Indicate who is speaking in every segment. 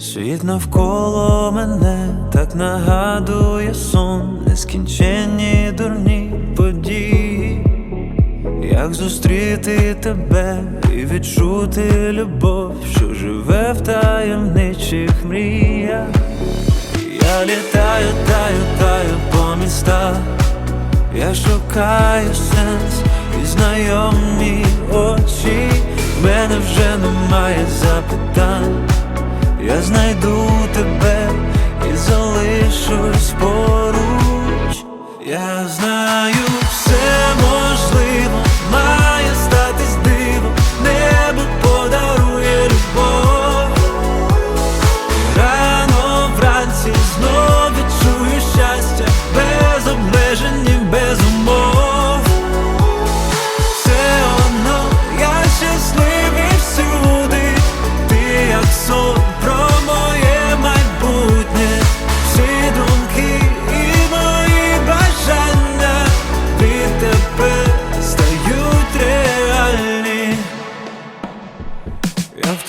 Speaker 1: Світ навколо мене так нагадує сон, нескінченні дурні події, як зустріти тебе і відчути любов, що живе в таємничих мріях. Я літаю, таю, таю по містах, я шукаю сенс і знайомі очі. В мене вже немає запитань. Я знайду тебе і залишусь поруч. Я знаю,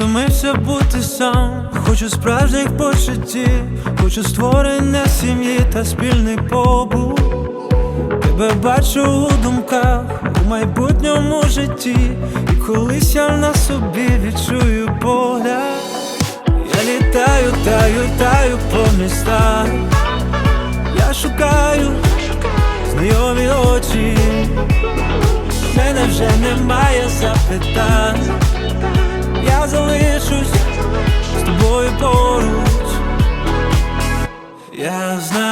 Speaker 1: втомився бути сам, хочу справжніх почуттів, хочу створення сім'ї та спільний побут. Тебе бачу у думках у майбутньому житті, і колись я на собі відчую погляд. Я літаю, таю, таю по містах. Я шукаю знайомі очі. Мене вже немає запитань. Я залишусь з тобою поруч. Я знаю,